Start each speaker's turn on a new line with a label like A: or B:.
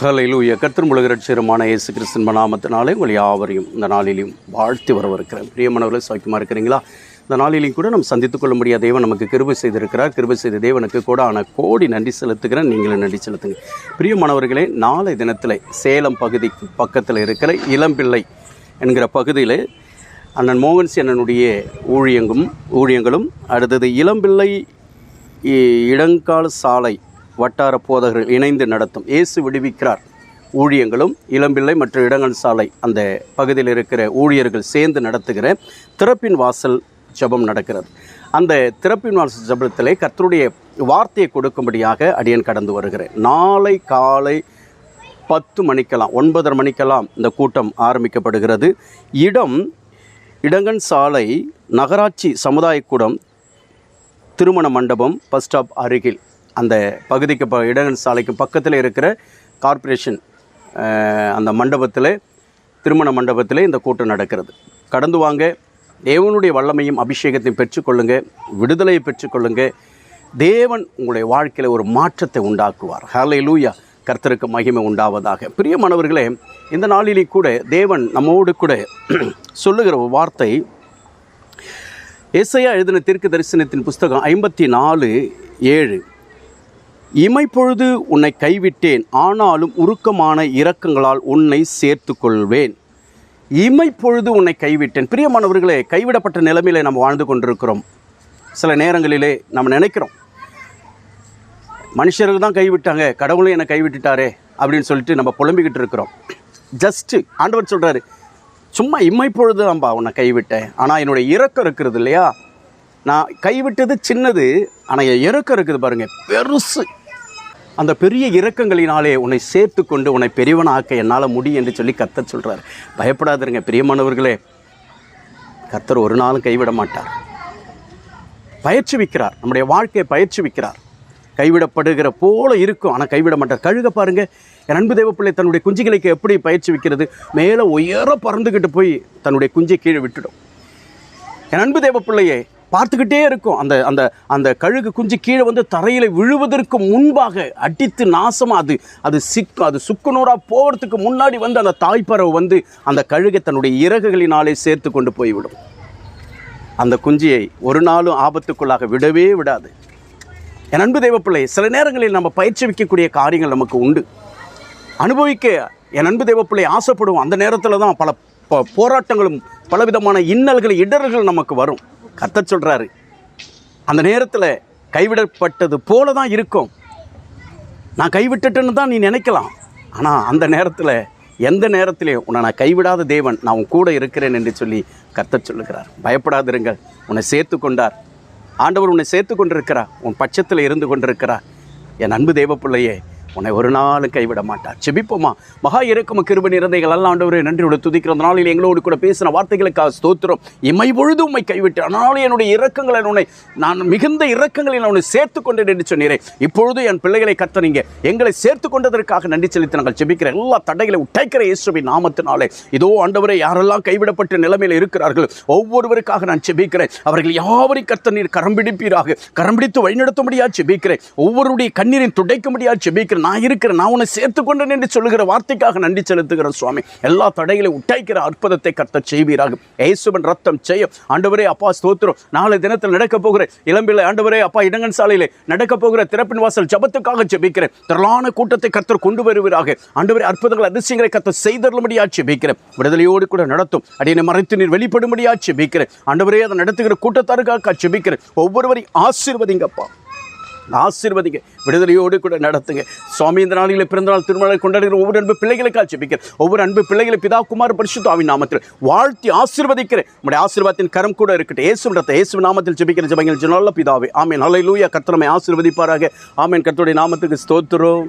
A: ஹலையிலூய கர்த்தர் முழுகிறட்சிரமான இயேசு கிறிஸ்தன் நாமத்தினாலே உங்கள் யாவரையும் இந்த நாளிலையும் வாழ்த்தி வரவிருக்கிறேன். பிரியமானவர்களே சௌக்கியமாக இருக்கிறீங்களா? இந்த நாளிலையும் கூட நம்ம சந்தித்துக் கொள்ள முடியாத தேவன் நமக்கு கிருபை செய்திருக்கிறார். கிருபை செய்த தேவனுக்கு கூட ஆனால் கோடி நன்றி செலுத்துகிறேன். நீங்களும் நன்றி செலுத்துங்க. பிரியமானவர்களே நாளை தினத்தில் சேலம் பகுதிக்கு பக்கத்தில் இருக்கிற இளம்பிள்ளை என்கிற பகுதியில் அண்ணன் மோகன்சி அண்ணனுடைய ஊழியங்கும் ஊழியங்களும் அடுத்தது இளம்பிள்ளை இ- இடங்கால் சாலை வட்டார போதகர்கள் இணைந்து நடத்தும். இயேசு விடுவிக்கிறார். ஊழியங்களும் இளம்பிள்ளை மற்றும் இடங்கள் சாலை அந்த பகுதியில் இருக்கிற ஊழியர்கள் சேர்ந்து நடத்துகிற திறப்பின் வாசல் ஜெபம் நடக்கிறது. அந்த திறப்பின் வாசல் ஜெபத்திலே கர்த்தருடைய வார்த்தையை கொடுக்கும்படியாக அடியன் கடந்து வருகிறேன். நாளை காலை பத்து மணிக்கெல்லாம் ஒன்பதரை மணிக்கெல்லாம் இந்த கூட்டம் ஆரம்பிக்கப்படுகிறது. இடம் இடங்கன் சாலை நகராட்சி சமுதாய கூடம் திருமண மண்டபம் பஸ் ஸ்டாப் அருகில். அந்த பகுதிக்கு ப இடங்கன் சாலைக்கு பக்கத்தில் இருக்கிற கார்ப்பரேஷன் அந்த மண்டபத்தில் திருமண மண்டபத்தில் இந்த கூட்டம் நடக்கிறது. கடந்து வாங்க. தேவனுடைய வல்லமையும் அபிஷேகத்தையும் பெற்றுக்கொள்ளுங்க விடுதலையை பெற்றுக்கொள்ளுங்க தேவன் உங்களுடைய வாழ்க்கையில் ஒரு மாற்றத்தை உண்டாக்குவார். ஹலை லூயா கர்த்தருக்கு மகிமை உண்டாவதாக. பிரியமானவர்களே இந்த நாளிலே கூட தேவன் நம்மோடு கூட சொல்லுகிற வார்த்தை. ஏசையா எழுதின தீர்க்க தரிசனத்தின் புஸ்தகம் ஐம்பத்தி நாலு ஏழு. இமைப்பொழுது உன்னை கைவிட்டேன் ஆனாலும் உருக்கமான இரக்கங்களால் உன்னை சேர்த்து கொள்வேன் இமைப்பொழுது உன்னை கைவிட்டேன். பிரியமானவர்களே கைவிடப்பட்ட நிலைமையிலே நம்ம வாழ்ந்து கொண்டிருக்கிறோம். சில நேரங்களிலே நம்ம நினைக்கிறோம் மனுஷர்கள் தான் கைவிட்டாங்க கடவுளும் என்னை கைவிட்டுட்டாரே அப்படின்னு சொல்லிட்டு நம்ம புலம்பிக்கிட்டு இருக்கிறோம். ஜஸ்ட்டு ஆண்டவர் சொல்கிறாரு சும்மா இம்மைப்பொழுது தான்பா உன்னை கைவிட்டேன் ஆனால் என்னுடைய இறக்கம் இருக்கிறது இல்லையா? நான் கைவிட்டது சின்னது ஆனால் என் இறக்கம் இருக்குது பாருங்கள் பெருசு. அந்த பெரிய இரக்கங்களினாலே உன்னை சேர்த்து கொண்டு உன்னை பெரியவனாக்க என்னால் முடியும் என்று சொல்லி கர்த்தர் சொல்கிறார் பயப்படாதருங்க பிரியமானவர்களே. கத்தர் ஒரு நாளும் கைவிட மாட்டார். பயிற்சி விற்கிறார் நம்முடைய வாழ்க்கையை பயிற்சி விற்கிறார் கைவிடப்படுகிற போல இருக்கும் ஆனால் கைவிட மாட்டார். கழுக பாருங்கள் என் அன்பு தேவப்பிள்ளை தன்னுடைய குஞ்சுகளுக்கு எப்படி பயிற்சி விற்கிறது மேலே உயர பறந்துக்கிட்டு போய் தன்னுடைய குஞ்சை கீழே விட்டுடும். என் அன்பு தேவப்பிள்ளையே பார்த்துக்கிட்டே இருக்கும். அந்த அந்த அந்த கழுகு குஞ்சு கீழே வந்து தரையில் விழுவதற்கு முன்பாக அடித்து நாசமாக அது அது சிக்கு அது சுக்குநூறாக போகிறதுக்கு முன்னாடி வந்து அந்த தாய்ப்பறவை வந்து அந்த கழுகை தன்னுடைய இறகுகளினாலே சேர்த்து கொண்டு போய்விடும். அந்த குஞ்சியை ஒரு நாளும் ஆபத்துக்குள்ளாக விடவே விடாது. என் அன்பு தேவப்பிள்ளை சில நேரங்களில் நம்ம பயிற்சி வைக்கக்கூடிய காரியங்கள் நமக்கு உண்டு. அனுபவிக்க என் அன்பு தேவப்பிள்ளை ஆசைப்படுவோம். அந்த நேரத்தில் தான் பல போராட்டங்களும் பலவிதமான இன்னல்கள் இடர்கள் நமக்கு வரும். கத்த சொல்கிறாரு அந்த நேரத்தில் கைவிடப்பட்டது போல தான் இருக்கும். நான் கைவிட்டுட்டேன்னு தான் நீ நினைக்கலாம். ஆனால் அந்த நேரத்தில் எந்த நேரத்திலே உன்னை நான் கைவிடாத தேவன் நான் உன் கூட இருக்கிறேன் என்று சொல்லி கத்த சொல்லுகிறார். பயப்படாதிருங்கள் உன்னை சேர்த்து கொண்டார். ஆண்டவர் உன்னை சேர்த்து கொண்டிருக்கிறார். உன் பட்சத்தில் இருந்து கொண்டிருக்கிறார். என் அன்பு தேவ பிள்ளையே உன்னை ஒரு நாள் கைவிட மாட்டார். செபிப்போமா? மகா இறக்கும கிருப நிறந்தைகள் எல்லாம் ஆண்டவரே நன்றியோட துதிக்கிற அந்த நாளில் எங்களோடு கூட பேசின வார்த்தைகளுக்காக ஸ்தோத்திரம். இமை பொழுது உண்மை கைவிட்டு ஆனால் என்னுடைய இறக்கங்களை உன்னை நான் மிகுந்த இறக்கங்களை நான் உன்னை சேர்த்து கொண்டேன் என்று சொன்னீரே. இப்பொழுது என் பிள்ளைகளை கத்தனீங்க எங்களை சேர்த்து கொண்டதற்காக நன்றி செலுத்தி நாங்கள் செபிக்கிற எல்லா தடைகளை உடைக்கிற இயேசுவின் நாமத்தினாலே. இதோ ஆண்டவரே யாரெல்லாம் கைவிடப்பட்ட நிலைமையில் இருக்கிறார்கள் ஒவ்வொருவருக்காக நான் செபிக்கிறேன். அவர்கள் யாவரையும் கத்த நீர் கரம்பிடிப்பீராக கரம்பிடித்து வழிநடத்த முடியாது செபிக்கிறேன். ஒவ்வொருடைய கண்ணீரின் முடியாது செபிக்கிறேன். நான் இருக்கிறேன் நான் உன்னை சேர்த்து கொண்டேன் என்று சொல்லுகிற வார்த்தைக்காக நன்றி செலுத்துகிறேன் சுவாமி. எல்லா தடைகளையும் உட்டைக்கிற அற்புதத்தை கத்த செய்வீராக. ஏசுவன் ரத்தம் செய்யும் ஆண்டவரே அப்பா ஸ்தோத்திரம். நாளை தினத்தில் நடக்க போகிற இளம்பிள்ளை ஆண்டவரே அப்பா இடங்கன் சாலையிலே நடக்க போகிற திறப்பின் வாசல் ஜபத்துக்காக ஜெபிக்கிறேன். திரளான கூட்டத்தை கர்த்தர் கொண்டு வருவீராக. ஆண்டவரே அற்புதங்கள் அதிசயங்களை கர்த்தர் செய்தருளும்படியா ஜெபிக்கிறேன். விடுதலையோடு கூட நடத்தும். அடியனை மறைத்து நீர் வெளிப்படும்படியா ஜெபிக்கிறேன். ஆண்டவரே அதை நடத்துகிற கூட்டத்தாருக்காக ஜெபிக்கிறேன். ஒவ்வொருவரையும் ஆசீர்வதிங்கப்பா. ஆசீர்வதிங்க. விடுதலையோடு கூட நடத்துங்க. சுவாமி இந்த நாளில் பிறந்தநாள் திருமணம் கொண்டாடுகிற ஒவ்வொரு அன்பு பிள்ளைகளுக்காக ஜெபிக்கிறேன் ஒவ்வொரு அன்பு பிள்ளைகளை பிதா குமார் பரிசுத்தாவின் நாமத்தில் வாழ்த்தி ஆசீர்வதிக்கிறேன். உங்களுடைய ஆசீர்வாதத்தின் கரம் கூட இருக்கட்டும் இயேசு ரத்த இயேசு நாமத்தில் ஜெபிக்கிற ஜெபங்கள் ஜனல்ல பிதாவே. ஆமேன். லூயா கத்தனமே ஆசீர்வதிப்பாராக. ஆமேன். கத்தோடைய நாமத்துக்கு ஸ்தோத்திரம்.